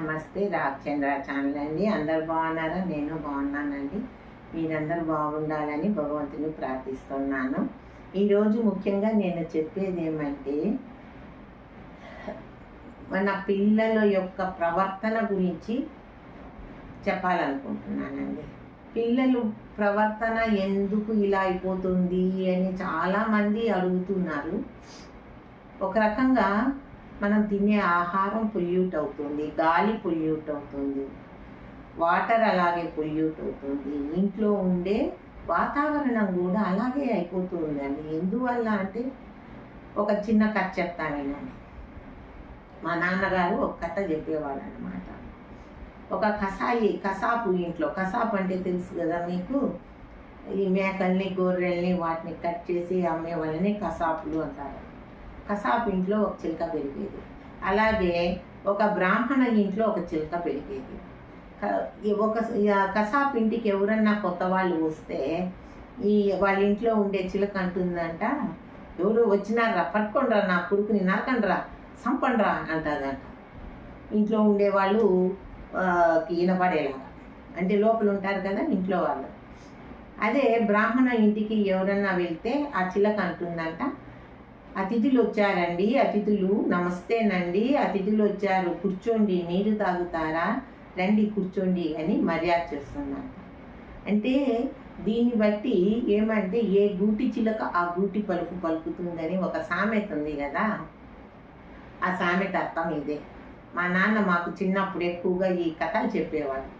నమస్తే రాఘచంద్ర ఛానల్ అండి. అందరు బాగున్నారా? నేను బాగున్నానండి. మీరందరూ బాగుండాలని భగవంతుని ప్రార్థిస్తున్నాను. ఈరోజు ముఖ్యంగా నేను చెప్పేది ఏమంటే మన పిల్లల యొక్క ప్రవర్తన గురించి చెప్పాలనుకుంటున్నానండి. పిల్లలు ప్రవర్తన ఎందుకు ఇలా అయిపోతుంది అని చాలామంది అడుగుతున్నారు. ఒక రకంగా మనం తినే ఆహారం పొల్యూట్ అవుతుంది గాలి పొల్యూట్ అవుతుంది వాటర్ అలాగే పొల్యూట్ అవుతుంది. ఇంట్లో ఉండే వాతావరణం కూడా అలాగే అయిపోతుందండి ఎందువల్ల అంటే ఒక చిన్న కథ చెప్తాను వినండి. మా నాన్నగారు ఒక కథ చెప్పేవాడు అనమాట ఒక కసాయి కసాపు ఇంట్లో కసాపు అంటే తెలుసు కదా మీకు? ఈ మేకల్ని గొర్రెల్ని వాటిని కట్ చేసి అమ్మే వాళ్ళని కసాపులు అంటారు. కసాపు ఇంట్లో ఒక చిలక పెరిగేది. అలాగే ఒక బ్రాహ్మణ ఇంట్లో ఒక చిలక పెరిగేది. ఒక ఈ కసాపు ఇంటికి ఎవరన్నా కొత్త వాళ్ళు వస్తే ఈ వాళ్ళ ఇంట్లో ఉండే చిలక అంటుందంట ఎవరు వచ్చినారా పట్టుకోండిరా నా కొడుకుని నరకండిరా సంపండ్రా అంటుందంట. ఇంట్లో ఉండేవాళ్ళు వాళ్ళు వినపడేలాగా అంటే లోపల ఉంటారు కదా ఇంట్లో వాళ్ళు. అదే బ్రాహ్మణ ఇంటికి ఎవరన్నా వెళ్తే ఆ చిలక అంటుందంట అతిథులు వచ్చారండి అతిథులు నమస్తేనండి అతిథులు వచ్చారు కూర్చోండి నీరు తాగుతారా? రండి కూర్చోండి అని మర్యాద చేస్తున్నాను. అంటే దీన్ని బట్టి ఏమంటే ఏ గూటి చిలక ఆ గూటి పలుకు పలుకుతుందని ఒక సామెత ఉంది కదా? ఆ సామెత అర్థం ఇదే. మా నాన్న మాకు చిన్నప్పుడు ఎక్కువగా ఈ కథలు చెప్పేవాడు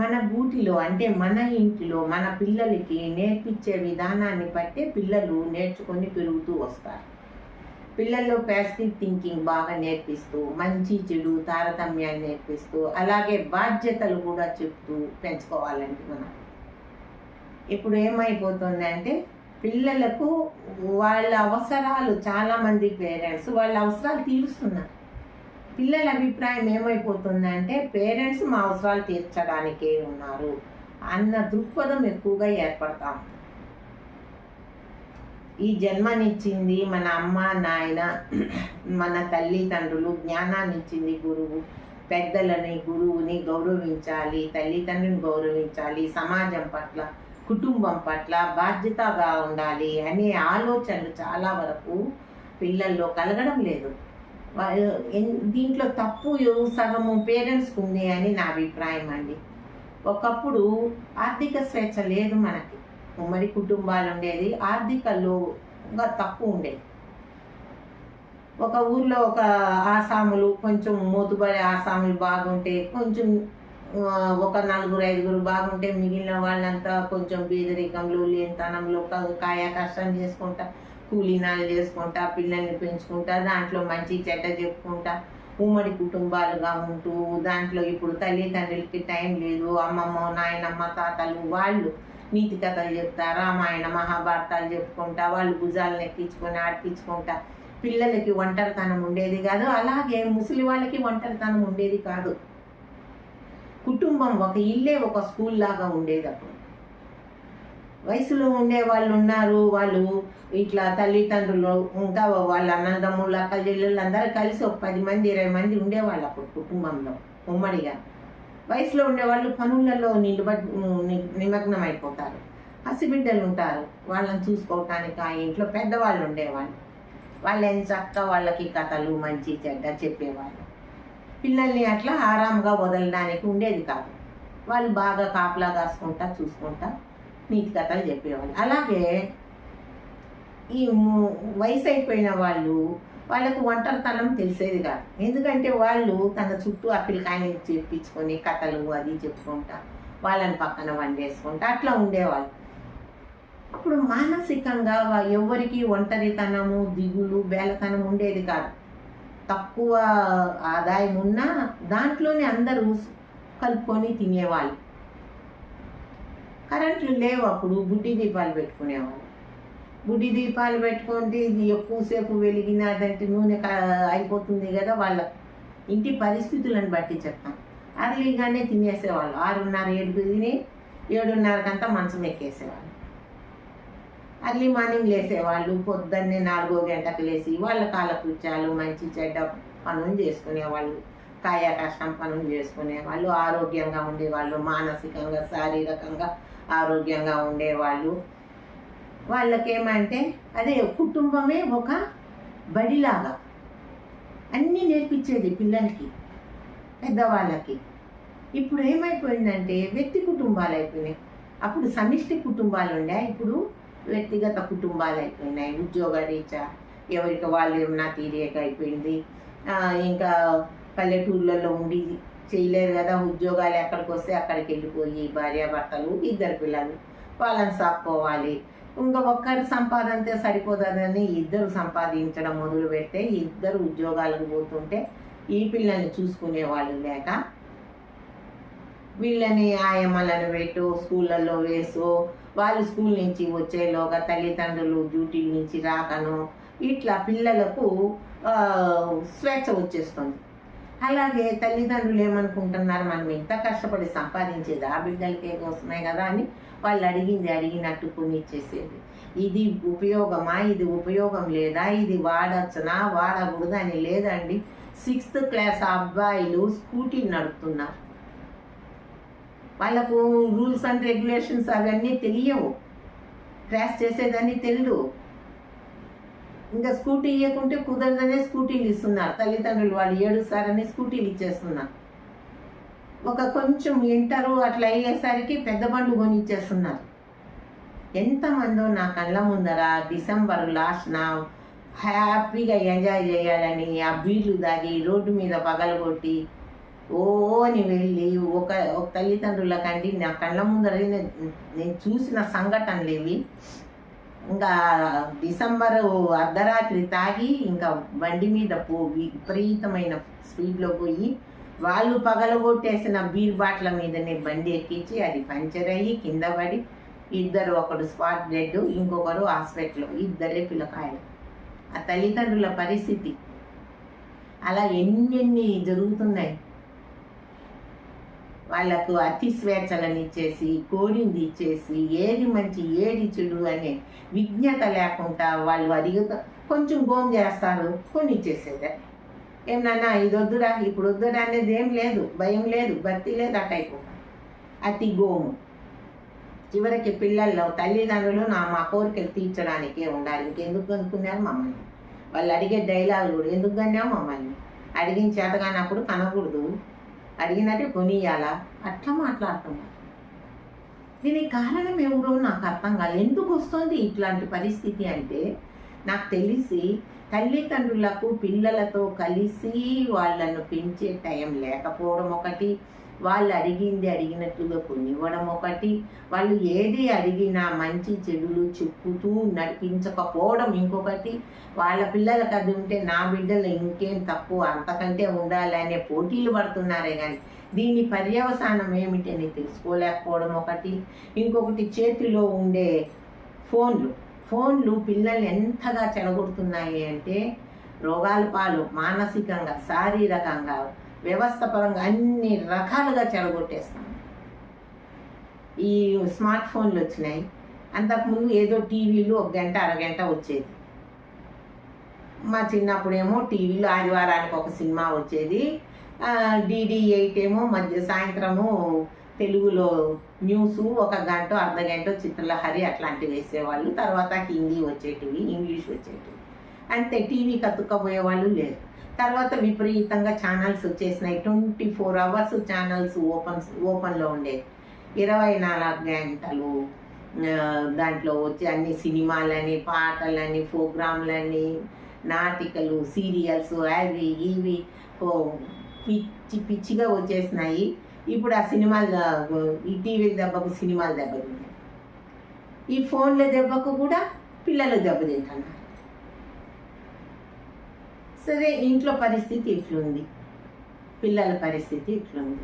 మన గూటిలో అంటే మన ఇంటిలో మన పిల్లలకి నేర్పించే విధానాన్ని బట్టే పిల్లలు నేర్చుకొని పెరుగుతూ వస్తారు. పిల్లల్లో ప్యాసిటివ్ థింకింగ్ బాగా నేర్పిస్తూ మంచి చెడు తారతమ్యాన్ని నేర్పిస్తూ అలాగే బాధ్యతలు కూడా చెప్తూ పెంచుకోవాలండి మనం. ఇప్పుడు ఏమైపోతుంది అంటే పిల్లలకు వాళ్ళ అవసరాలు చాలామంది పేరెంట్స్ వాళ్ళ అవసరాలు తీరుస్తున్నారు. పిల్లల అభిప్రాయం ఏమైపోతుందంటే పేరెంట్స్ మా అవసరాలు తీర్చడానికే ఉన్నారు అన్న దృక్పథం ఎక్కువగా ఏర్పడతాం ఈ జన్మనిచ్చింది మన అమ్మ నాయన మన తల్లిదండ్రులు జ్ఞానాన్ని ఇచ్చింది గురువు పెద్దలని గురువుని గౌరవించాలి తల్లిదండ్రుని గౌరవించాలి సమాజం పట్ల కుటుంబం పట్ల బాధ్యతగా ఉండాలి అనే ఆలోచనలు చాలా వరకు పిల్లల్లో కలగడం లేదు. దీంట్లో తప్పు సగము పేరెంట్స్కి ఉంది అని నా అభిప్రాయం అండి. ఒకప్పుడు ఆర్థిక స్వేచ్ఛ లేదు మనకి. ఉమ్మడి కుటుంబాలు ఉండేది ఆర్థికలోగా తక్కువ ఉండేది. ఒక ఊర్లో ఒక ఆసాములు కొంచెం మోతుబడి ఆసాములు బాగుంటే కొంచెం ఒక నలుగురు ఐదుగురు బాగుంటే మిగిలిన వాళ్ళంతా కొంచెం బీదరికంలో లేనితనంలో క- కాయ కష్టం చేసుకుంటా కూలీనాలు చేసుకుంటా పిల్లల్ని పెంచుకుంటా దాంట్లో మంచి చెడ్డ చెప్పుకుంటా ఉమ్మడి కుటుంబాలుగా ఉంటూ దాంట్లో ఇప్పుడు తల్లిదండ్రులకి టైం లేదు అమ్మమ్మ నాయనమ్మ తాతలు వాళ్ళు నీతి కథలు చెప్తా రామాయణ మహాభారతాలు చెప్పుకుంటా వాళ్ళు భుజాలను ఎక్కించుకొని ఆడిపించుకుంటా. పిల్లలకి ఒంటరితనం ఉండేది కాదు అలాగే ముసలి వాళ్ళకి ఒంటరితనం ఉండేది కాదు. కుటుంబం ఒక ఇల్లే ఒక స్కూల్ లాగా ఉండేది అప్పుడు. వయసులో ఉండే వాళ్ళు ఉన్నారు వాళ్ళు ఇట్లా తల్లిదండ్రులు ఇంకా వాళ్ళ అన్నదమ్ములు అక్క చెల్లెళ్ళు అందరూ కలిసి ఒక పది మంది ఇరవై మంది ఉండేవాళ్ళు అప్పుడు కుటుంబంలో ఉమ్మడిగా. వయసులో ఉండేవాళ్ళు పనులలో నిలబడి నిమగ్నం అయిపోతారు. పసిబిడ్డలు ఉంటారు వాళ్ళని చూసుకోవటానికి ఆ ఇంట్లో పెద్దవాళ్ళు ఉండేవాళ్ళు. వాళ్ళు ఎంత చక్కగా వాళ్ళకి కథలు మంచి చెడ్డ చెప్పేవాళ్ళు. పిల్లల్ని అట్లా ఆరాంగా వదలడానికి ఉండేది కాదు. వాళ్ళు బాగా కాపలా కాసుకుంటా చూసుకుంటా నీతి కథలు చెప్పేవాళ్ళు. అలాగే ఈ వయసు అయిపోయిన వాళ్ళు వాళ్ళకు ఒంటరితనం తెలిసేది కాదు. ఎందుకంటే వాళ్ళు తన చుట్టూ ఆ చెప్పించుకొని కథలు అది చెప్పుకుంటా వాళ్ళని పక్కన వండేసుకుంటా అట్లా ఉండేవాళ్ళు. అప్పుడు మానసికంగా ఎవరికి ఒంటరితనము దిగులు బేలతనం ఉండేది కాదు. తక్కువ ఆదాయం ఉన్నా దాంట్లోనే అందరూ కలుపుకొని తినేవాళ్ళు. కరెంట్లు లేవు అప్పుడు బుడ్డి దీపాలు పెట్టుకునేవాళ్ళు బుడ్డి దీపాలు పెట్టుకుంటే ఇది ఎక్కువసేపు వెలిగినదంటే నూనె క- అయిపోతుంది కదా వాళ్ళ ఇంటి పరిస్థితులను బట్టి చెప్తాం. అర్లీగానే తినేసేవాళ్ళు. ఆరున్నర ఏడుకు తిని ఏడున్నరకంతా మంచం ఎక్కేసేవాళ్ళు. Early morning లేసేవాళ్ళు. పొద్దున్నే నాలుగో గంటకు లేచి వాళ్ళ కాలకృత్యాలు మంచి చెడ్డ పనులు చేసుకునేవాళ్ళు. కాయ కష్టం పనులు చేసుకునే వాళ్ళు ఆరోగ్యంగా ఉండేవాళ్ళు. మానసికంగా శారీరకంగా ఆరోగ్యంగా ఉండేవాళ్ళు. వాళ్ళకేమంటే అదే కుటుంబమే ఒక బడిలాగా అన్నీ నేర్పించేది పిల్లలకి పెద్దవాళ్ళకి. ఇప్పుడు ఏమైపోయిందంటే వ్యక్తి కుటుంబాలు అయిపోయినాయి. అప్పుడు సమిష్టి కుటుంబాలు ఉండే ఇప్పుడు వ్యక్తిగత కుటుంబాలు అయిపోయినాయి. ఉద్యోగ రీచా ఎవరికి వాళ్ళు ఏమన్నా తీరేక అయిపోయింది ఇంకా పల్లెటూర్లలో ఉండి చేయలేదు కదా ఉద్యోగాలు ఎక్కడికి వస్తే అక్కడికి వెళ్ళిపోయి భార్యాభర్తలు ఇద్దరు పిల్లలు వాళ్ళని సాక్కోవాలి. ఇంకా ఒక్కరి సంపాదనతో సరిపోతుందని ఇద్దరు సంపాదించడం మొదలు పెడితే ఇద్దరు ఉద్యోగాలకు పోతుంటే ఈ పిల్లల్ని చూసుకునే వాళ్ళు లేక వీళ్ళని ఆయమ్మలను పెట్టు స్కూళ్ళల్లో వేసు వాళ్ళు స్కూల్ నుంచి వచ్చేలోగా తల్లిదండ్రులు డ్యూటీ నుంచి రాకను ఇట్లా పిల్లలకు స్వేచ్ఛ వచ్చేస్తుంది. అలాగే తల్లిదండ్రులు ఏమనుకుంటున్నారు? మనం ఇంత కష్టపడి సంపాదించేది ఆ బిడ్డలకే కోసమే కదా అని వాళ్ళు అడిగింది అడిగినట్టు కొనిచ్చేసేది ఇది ఉపయోగమా? ఇది ఉపయోగం లేదా? ఇది వాడచ్చునా? వాడకూడదు అని లేదండి. సిక్స్త్ క్లాస్ అబ్బాయిలు స్కూటీ నడుపుతున్నారు. వాళ్ళకు రూల్స్ అండ్ రెగ్యులేషన్స్ అవన్నీ తెలియవు. క్రాష్ చేసేదని తెలియదు ఇంకా స్కూటీ ఇవ్వకుంటే కుదరదనే స్కూటీలు ఇస్తున్నారు. తల్లిదండ్రులు వాళ్ళు ఏడుస్తారని స్కూటీలు ఇచ్చేస్తున్నారు. ఒక కొంచెం ఇంటరు అట్లా అయ్యేసరికి పెద్ద బండ్లు కొనిచ్చేస్తున్నారు. ఎంతమందో నా కళ్ళ ముందర డిసెంబర్ లాస్ట్న హ్యాపీగా ఎంజాయ్ చేయాలని ఆ బీర్లు దాగి రోడ్డు మీద పగలగొట్టి ఓని వెళ్ళి ఒక ఒక తల్లిదండ్రుల కండి నా కళ్ళ ముందర నేను నేను చూసిన సంఘటనలు ఇవి ఇంకా డిసెంబర్ అర్ధరాత్రి తాగి ఇంకా బండి మీద పో విపరీతమైన స్పీడ్లో పోయి వాళ్ళు పగలగొట్టేసిన బీర్ బాట్ల మీదనే బండి ఎక్కించి అది పంచర్ అయ్యి కింద పడి ఇద్దరు ఒకడు స్పాట్ డెడ్ ఇంకొకరు హాస్పిటల్ ఇద్దరే పిల్లకాయలు. ఆ తల్లిదండ్రుల పరిస్థితి. అలా ఎన్నెన్ని జరుగుతున్నాయి. వాళ్ళకు అతి స్వేచ్ఛలను ఇచ్చేసి కోడింది ఇచ్చేసి ఏది మంచి ఏది చెడు అనే విజ్ఞత లేకుండా వాళ్ళు అడిగ కొంచెం గోం చేస్తారు కొన్ని ఇచ్చేసేది ఏమన్నా ఇది వద్దురా ఇప్పుడు వద్దురా అనేది ఏం లేదు భయం లేదు భక్తి లేదు అట్ అతి గోము. చివరికి పిల్లల్లో తల్లిదండ్రులు నా మా కోరికలు తీర్చడానికే ఉండాలి. ఇంకెందుకు అనుకున్నారు మమ్మల్ని? వాళ్ళు అడిగే డైలాగులు కూడా ఎందుకు కన్నావు మమ్మల్ని? అడిగిన చేతగానప్పుడు కనకూడదు. అడిగినట్టే కొనియాలా అట్లా మాట్లాడుతున్నారు దీనికి కారణం ఎవరో నాకు అర్థం కాదు ఎందుకు వస్తుంది ఇట్లాంటి పరిస్థితి అంటే నాకు తెలిసి తల్లిదండ్రులకు పిల్లలతో కలిసి వాళ్ళను పెంచే టైం లేకపోవడం ఒకటి వాళ్ళు అడిగింది అడిగినట్టుగా కొనివ్వడం ఒకటి. వాళ్ళు ఏది అడిగినా మంచి చెడులు చెప్పుతూ నడిపించకపోవడం ఇంకొకటి. వాళ్ళ పిల్లలకు అది ఉంటే నా బిడ్డలు ఇంకేం తక్కువ అంతకంటే ఉండాలనే పోటీలు పడుతున్నారే కానీ దీని పర్యవసానం ఏమిటని తెలుసుకోలేకపోవడం ఒకటి. ఇంకొకటి చేతిలో ఉండే ఫోన్లు. ఫోన్లు పిల్లల్ని ఎంతగా చెడగొడుతున్నాయి అంటే రోగాల పాలు మానసికంగా శారీరకంగా వ్యవస్థపరంగా అన్ని రకాలుగా చెడగొట్టేస్తాం. ఈ స్మార్ట్ ఫోన్లు వచ్చినాయి. అంతకుముందు ఏదో టీవీలు ఒక గంట అరగంట వచ్చేది. మా చిన్నప్పుడేమో టీవీలో ఆదివారానికి ఒక సినిమా వచ్చేది. డిడి ఎయిట్ ఏమో మధ్య సాయంత్రము తెలుగులో న్యూస్ ఒక గంట అర్ధ గంట చిత్రలహరి అట్లాంటివి వేసేవాళ్ళు. తర్వాత హిందీ వచ్చేటివి ఇంగ్లీష్ వచ్చేటివి. అంతే టీవీ కత్తుక్కపోయేవాళ్ళు లేరు. తర్వాత విపరీతంగా ఛానల్స్ వచ్చేసినాయి. Twenty four hours channels open ఓపెన్లో ఉండే. ఇరవై నాలుగు గంటలు దాంట్లో వచ్చి అన్ని సినిమాలని పాటలని ప్రోగ్రాంలని నాటికలు సీరియల్స్ అవి ఇవి ఓ పిచ్చి పిచ్చిగా వచ్చేసినాయి. ఇప్పుడు ఆ సినిమాలు ఈ టీవీ దెబ్బకు సినిమాలు దెబ్బతిన్నాయి. ఈ ఫోన్ల దెబ్బకు కూడా పిల్లలు దెబ్బతింటున్నారు. సరే ఇంట్లో పరిస్థితి ఇట్లుంది. పిల్లల పరిస్థితి ఇట్లుంది.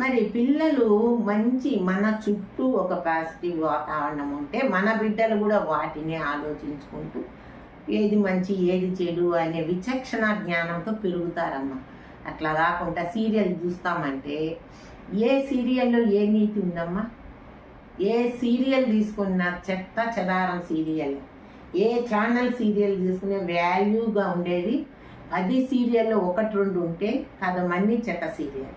మరి పిల్లలు మంచి మన చుట్టూ ఒక పాజిటివ్ వాతావరణం ఉంటే మన బిడ్డలు కూడా వాటిని ఆలోచించుకుంటూ ఏది మంచి ఏది చెడు అనే విచక్షణ జ్ఞానంతో పెరుగుతారమ్మా. అట్లా కాకుండా సీరియల్ చూస్తామంటే ఏ సీరియల్లో ఏ నీతి ఉందమ్మా? ఏ సీరియల్ తీసుకున్న చెత్త చెదారం సీరియల్? ఏ ఛానల్ సీరియల్ తీసుకునే వాల్యూగా ఉండేది? అది సీరియల్లో ఒకటి రెండు ఉంటే కథమన్నీ చెత్త సీరియల్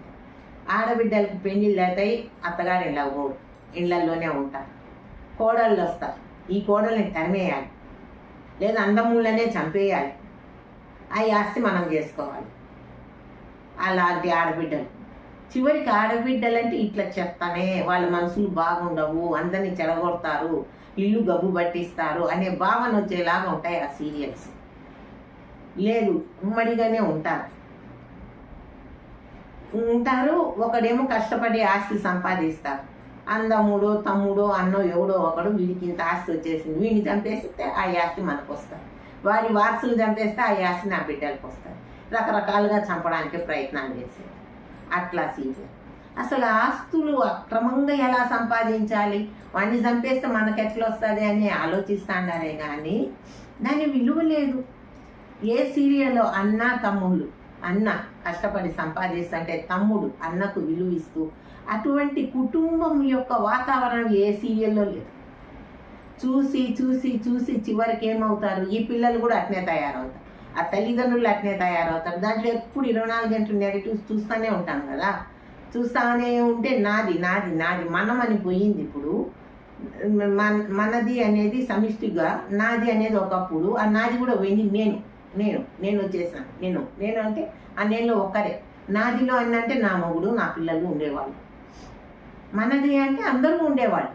ఆడబిడ్డలకు పెళ్ళిళ్ళు అవుతాయి అత్తగారు ఇలా పోరు ఇళ్ళలోనే ఉంటారు. కోడళ్ళు వస్తారు. ఈ కోడల్ని తరిమేయాలి. లేదా అందమూళ్ళనే చంపేయాలి. ఆ ఆస్తి మనం చేసుకోవాలి. అలాంటి ఆడబిడ్డలు. చివరికి ఆడబిడ్డలంటే ఇట్లా చెప్తానే వాళ్ళ మనసులు బాగుండవు అందరినీ చెడగొడతారు ఇల్లు గబ్బు పట్టిస్తారు అనే భావన వచ్చేలాగా ఉంటాయి ఆ సీరియల్స్. లేదు ఉమ్మడిగానే ఉంటారు. ఉంటారు ఒకడేమో కష్టపడి ఆస్తి సంపాదిస్తారు. అందముడో తమ్ముడో అన్నో ఎవడో ఒకడు వీడికి ఇంత ఆస్తి వచ్చేసింది. వీడిని చంపేస్తే ఆ ఆస్తి మనకు వస్తారు వారి వారసులు చంపేస్తే ఆ ఆస్తి నా బిడ్డలకు వస్తారు రకరకాలుగా చంపడానికి ప్రయత్నాలు చేసేది. అట్లా సీరియల్ అసలు ఆస్తులు అక్రమంగా ఎలా సంపాదించాలి? వాడిని చంపేస్తే మనకు ఎట్లా వస్తుంది అని ఆలోచిస్తాడారే కానీ దాని విలువ లేదు. ఏ సీరియల్లో అన్న తమ్ముళ్ళు అన్న కష్టపడి సంపాదిస్తుంటే తమ్ముడు అన్నకు విలువ ఇస్తూ అటువంటి కుటుంబం యొక్క వాతావరణం ఏ సీరియల్లో లేదు. చూసి చూసి చూసి చివరికి ఏమవుతారు? ఈ పిల్లలు కూడా అట్నే తయారవుతారు. ఆ తల్లిదండ్రులు అట్నే తయారవుతారు. దాంట్లో ఎప్పుడు ఇరవై నాలుగు గంటలు నెగిటివ్స్ చూస్తూనే ఉంటాం కదా. చూస్తానే ఉంటే నాది నాది నాది మనం అని పోయింది ఇప్పుడు. మన మనది అనేది సమిష్టిగా నాది అనేది ఒకప్పుడు ఆ నాది కూడా పోయింది నేను నేను నేను వచ్చేసాను నేను నేను అంటే ఆ నేను ఒక్కరే. నాదిలో అని అంటే నా మొగుడు నా పిల్లలు ఉండేవాళ్ళు. మనది అంటే అందరూ ఉండేవాళ్ళు.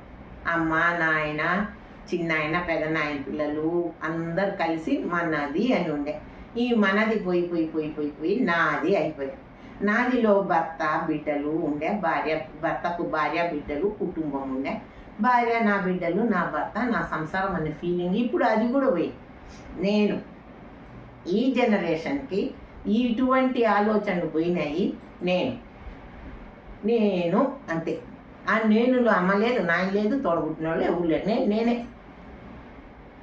అమ్మ నాయన చిన్నాయన పెదనాయన పిల్లలు అందరు కలిసి మనది అని ఉండే. ఈ మనది పోయి పోయి పోయి పోయి పోయి నాది అయిపోయాయి నాదిలో భర్త బిడ్డలు ఉండే భార్య భర్తకు భార్య బిడ్డలు కుటుంబం ఉండే. భార్య నా బిడ్డలు నా భర్త నా సంసారం అనే ఫీలింగ్ ఇప్పుడు అది కూడా పోయి. నేను ఈ జనరేషన్కి ఇటువంటి ఆలోచనలు పోయినాయి. నేను నేను అంతే. ఆ నేనులో అమ్మ లేదు నాయన లేదు తోడబుట్టిన వాళ్ళు ఎవరు లేదు నేనే.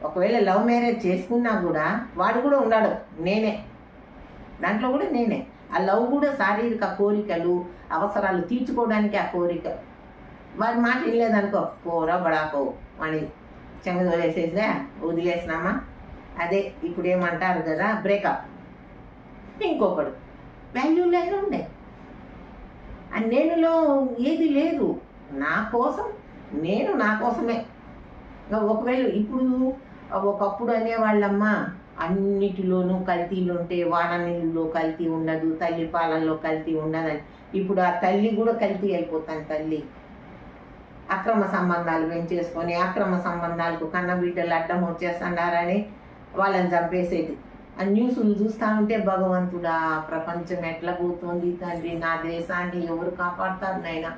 ఒకవేళ లవ్ మ్యారేజ్ చేసుకున్నా కూడా వాడు కూడా ఉన్నాడు. నేనే. దాంట్లో కూడా నేనే. ఆ లవ్ కూడా శారీరక కోరికలు అవసరాలు తీర్చుకోవడానికి ఆ కోరిక. వారి మాట వినలేదనుకో పోరా బడాకో అని చెంగ వేసేసా వదిలేసినామా? అదే ఇప్పుడు ఏమంటారు కదా బ్రేకప్. ఇంకొకడు. వాల్యూ లేదు ఉండే ఆ నేనులో ఏది లేదు. నా కోసం నేను నా కోసమే. ఒకవేళ ఇప్పుడు ఒకప్పుడు అనేవాళ్ళమ్మ అన్నిటిలోనూ కల్తీలు ఉంటే వాన నీళ్ళలో కల్తీ ఉండదు తల్లి పాలల్లో కల్తీ ఉండదని ఇప్పుడు ఆ తల్లి కూడా కల్తీ అయిపోతాను తల్లి. అక్రమ సంబంధాలు పెంచేసుకొని అక్రమ సంబంధాలకు కన్న బిడ్డలు అడ్డం వచ్చేస్తున్నారని వాళ్ళని చంపేసేది. ఆ న్యూస్లు చూస్తూ ఉంటే భగవంతుడా ప్రపంచం ఎట్లా పోతుంది తండ్రి? నా దేశాన్ని ఎవరు కాపాడుతారు నాయన?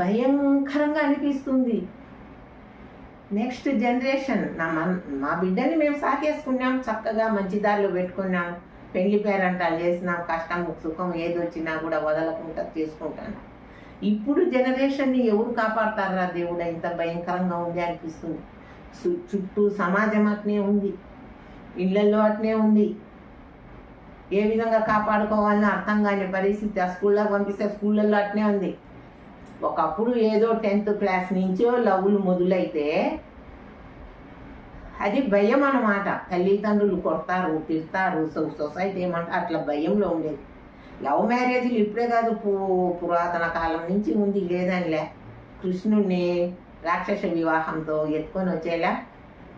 భయంకరంగా అనిపిస్తుంది. నెక్స్ట్ జనరేషన్ నా మన మా బిడ్డని మేము సాకేసుకున్నాం చక్కగా మంచి దారిలో పెట్టుకున్నాం. పెళ్ళి పేరంటాలు చేసినాం కష్టం సుఖం ఏది వచ్చినా కూడా వదలకుండా చేసుకుంటాను ఇప్పుడు జనరేషన్ని ఎవరు కాపాడతారా దేవుడు? ఇంత భయంకరంగా ఉంది అనిపిస్తుంది. చుట్టూ సమాజం అట్నే ఉంది. ఇళ్ళలో అట్నే ఉంది. ఏ విధంగా కాపాడుకోవాలని అర్థం కాని పరిస్థితి ఆ స్కూల్లో పంపిస్తే స్కూళ్ళల్లో అట్నే ఉంది. ఒకప్పుడు ఏదో టెన్త్ క్లాస్ నుంచో లవ్లు మొదలైతే అది భయం అన్నమాట. తల్లిదండ్రులు కొడతారు తిడతారు సో- సొసైటీ ఏమంటారు అట్లా భయంలో ఉండేది. లవ్ మ్యారేజ్లు ఇప్పుడే కాదు పురాతన కాలం నుంచి ఉంది లేదనిలే. కృష్ణుడిని రాక్షస వివాహంతో ఎత్తుకొని వచ్చేలా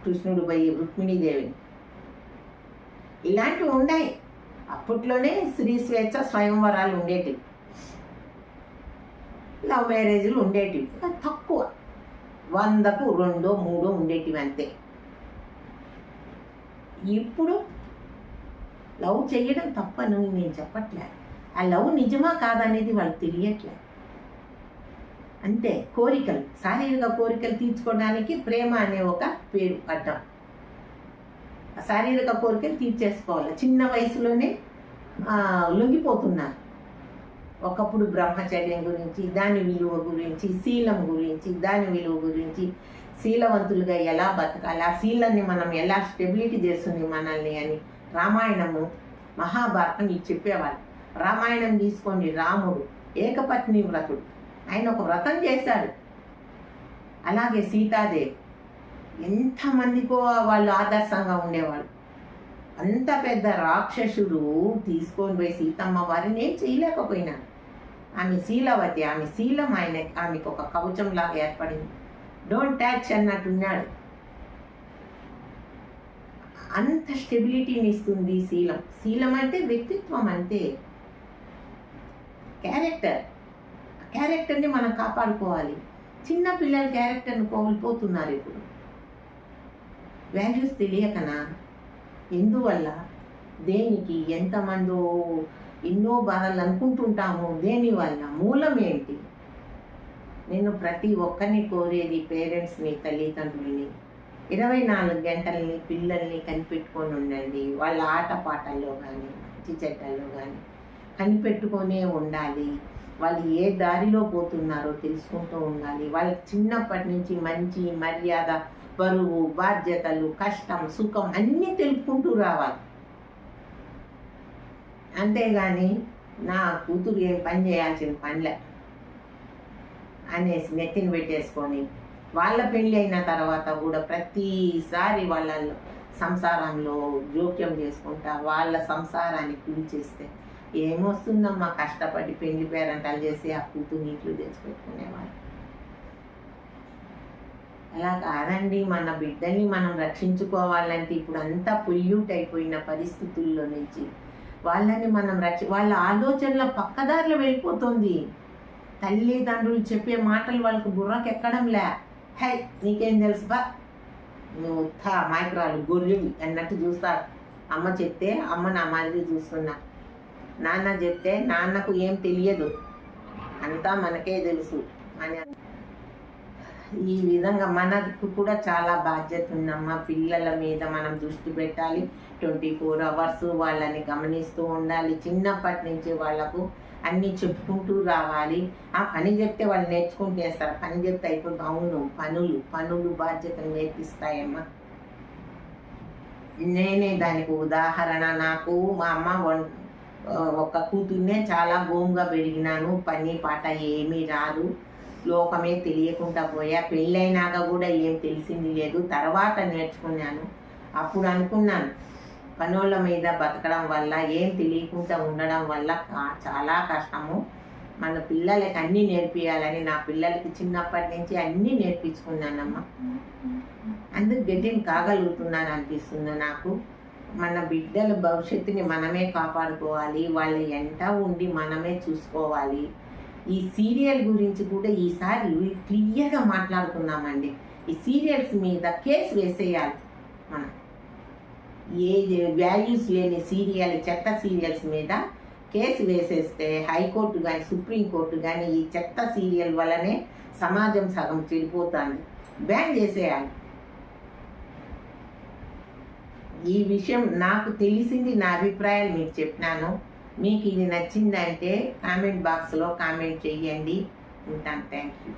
కృష్ణుడు పోయి రుక్మిణీదేవిని. ఇలాంటివి ఉన్నాయి. అప్పట్లోనే స్త్రీ స్వేచ్ఛ స్వయంవరాలు ఉండేటివి. లవ్ మ్యారేజ్లు ఉండేటివి. తక్కువ. వందకు రెండో మూడో ఉండేటివి అంతే. ఇప్పుడు లవ్ చేయడం తప్పను నేను చెప్పట్లే. ఆ లవ్ నిజమా కాదనేది వాళ్ళకి తెలియట్లే. అంతే. కోరికలు. శారీరక కోరికలు తీర్చుకోవడానికి ప్రేమ అనే ఒక పేరు అడ్డం. శారీరక కోరికలు తీర్చేసుకోవాలి. చిన్న వయసులోనే లొంగిపోతున్నారు. ఒకప్పుడు బ్రహ్మచర్యం గురించి దాని విలువ గురించి శీలం గురించి దాని విలువ గురించి శీలవంతులుగా ఎలా బతకాలి ఆ శీలాన్ని మనం ఎలా స్టెబిలిటీ చేస్తుంది మనల్ని అని రామాయణము మహాభారతం ఇది చెప్పేవాళ్ళు. రామాయణం తీసుకోండి రాముడు ఏకపత్ని వ్రతుడు. ఆయన ఒక వ్రతం చేశాడు. అలాగే సీతాదేవి. ఎంతమందికో వాళ్ళు ఆదర్శంగా ఉండేవాళ్ళు. అంత పెద్ద రాక్షసుడు తీసుకొని పోయి సీతమ్మ వారిని ఏం చేయలేకపోయినాను ఆమె శీలవతి ఆమె శీలం ఆయన ఆమెకు ఒక కవచంలాగా ఏర్పడింది. డోంట్ టచ్ అన్నట్టున్నాడు. అంత స్టెబిలిటీని ఇస్తుంది శీలం. శీలం అంటే వ్యక్తిత్వం అంతే. క్యారెక్టర్ క్యారెక్టర్ని మనం కాపాడుకోవాలి. చిన్న పిల్లల క్యారెక్టర్ని కోల్పోతున్నారు ఇప్పుడు. వాల్యూస్ తెలియకనా? ఎందువల్ల? దేనికి? ఎంతమందో ఎన్నో బాధలు అనుకుంటుంటాము దేనివల్ల మూలం ఏంటి? నేను ప్రతి ఒక్కరిని కోరేది పేరెంట్స్ని తల్లిదండ్రులని. ఇరవై నాలుగు గంటల్ని పిల్లల్ని కనిపెట్టుకొని ఉండండి. వాళ్ళ ఆటపాటల్లో కానీ మంచి చెడ్డల్లో కానీ కనిపెట్టుకొనే ఉండాలి. వాళ్ళు ఏ దారిలో పోతున్నారో తెలుసుకుంటూ ఉండాలి. వాళ్ళకి చిన్నప్పటి నుంచి మంచి మర్యాద బరువు బాధ్యతలు కష్టం సుఖం అన్నీ తెలుపుకుంటూ రావాలి. అంతేగాని నా కూతురు ఏం పని చేయాల్సిన పనిలే అనేసి నెత్తిని పెట్టేసుకొని వాళ్ళ పెళ్ళి అయిన తర్వాత కూడా ప్రతిసారి వాళ్ళ సంసారంలో జోక్యం చేసుకుంటా వాళ్ళ సంసారాన్ని కూల్చేస్తే ఏమొస్తుందమ్మా కష్టపడి పెళ్ళి పేరంటాలు చేసి ఆ కూతురు ఇంట్లో తెచ్చిపెట్టుకునేవాళ్ళు. అలా కాదండి మన బిడ్డల్ని మనం రక్షించుకోవాలంటే ఇప్పుడు అంతా పొల్యూట్ అయిపోయిన పరిస్థితుల్లో నుంచి వాళ్ళని మనం రక్ష వాళ్ళ ఆలోచనల పక్కదారిలో వెళ్ళిపోతుంది. తల్లిదండ్రులు చెప్పే మాటలు వాళ్ళకు బుర్రకి ఎక్కడంలే హై నీకేం తెలుసు బా? నువ్వు థా మైక్రాలు గొర్రెవి అన్నట్టు చూస్తారు. అమ్మ చెప్తే అమ్మ నా మాదిరి చూస్తున్నా. నాన్న చెప్తే నాన్నకు ఏం తెలియదు. అంతా మనకే తెలుసు. అని ఈ విధంగా మనకు కూడా చాలా బాధ్యత ఉందమ్మా. పిల్లల మీద మనం దృష్టి పెట్టాలి. ట్వంటీ ఫోర్ అవర్స్ వాళ్ళని గమనిస్తూ ఉండాలి. చిన్నప్పటి నుంచి వాళ్ళకు అన్నీ చెప్పుకుంటూ రావాలి. ఆ పని చెప్తే వాళ్ళు నేర్చుకుంటూ చేస్తారు పని చెప్తే అయిపోయి అవును పనులు పనులు బాధ్యతలు నేర్పిస్తాయమ్మా. నేనే దానికి ఉదాహరణ. నాకు మా అమ్మ వన్ ఒక కూతుర్నే చాలా గోముగా పెరిగినాను. పని పాట ఏమీ రాదు. లోకమే తెలియకుండా పోయా. పెళ్ళైనాక కూడా ఏం తెలిసింది లేదు. తర్వాత నేర్చుకున్నాను. అప్పుడు అనుకున్నాను. పనుల మీద బతకడం వల్ల ఏం తెలియకుండా ఉండడం వల్ల చాలా కష్టము. మన పిల్లలకి అన్నీ నేర్పియాలని నా పిల్లలకి చిన్నప్పటి నుంచి అన్నీ నేర్పించుకున్నానమ్మా. అందుకు గెటింగ్ కాగలుగుతున్నాను అనిపిస్తుంది నాకు. మన బిడ్డల భవిష్యత్తుని మనమే కాపాడుకోవాలి. వాళ్ళ ఎంట ఉండి మనమే చూసుకోవాలి. ఈ సీరియల్ గురించి కూడా ఈసారి క్లియర్గా మాట్లాడుకున్నామండి ఈ సీరియల్స్ మీద కేసు వేసేయాలి మనం. ఏ వాల్యూస్ లేని సీరియల్ చెత్త సీరియల్స్ మీద కేసు వేసేస్తే హైకోర్టు కానీ సుప్రీంకోర్టు కానీ ఈ చెత్త సీరియల్ వల్లనే సమాజం సగం చెడిపోతుంది. బ్యాన్ చేసేయాలి. ఈ విషయం నాకు తెలిసింది నా అభిప్రాయాలు మీకు చెప్పినాను. మీకు ఇది నచ్చిందంటే కామెంట్ బాక్స్లో కామెంట్ చేయండి. ఉంటాను. Thank you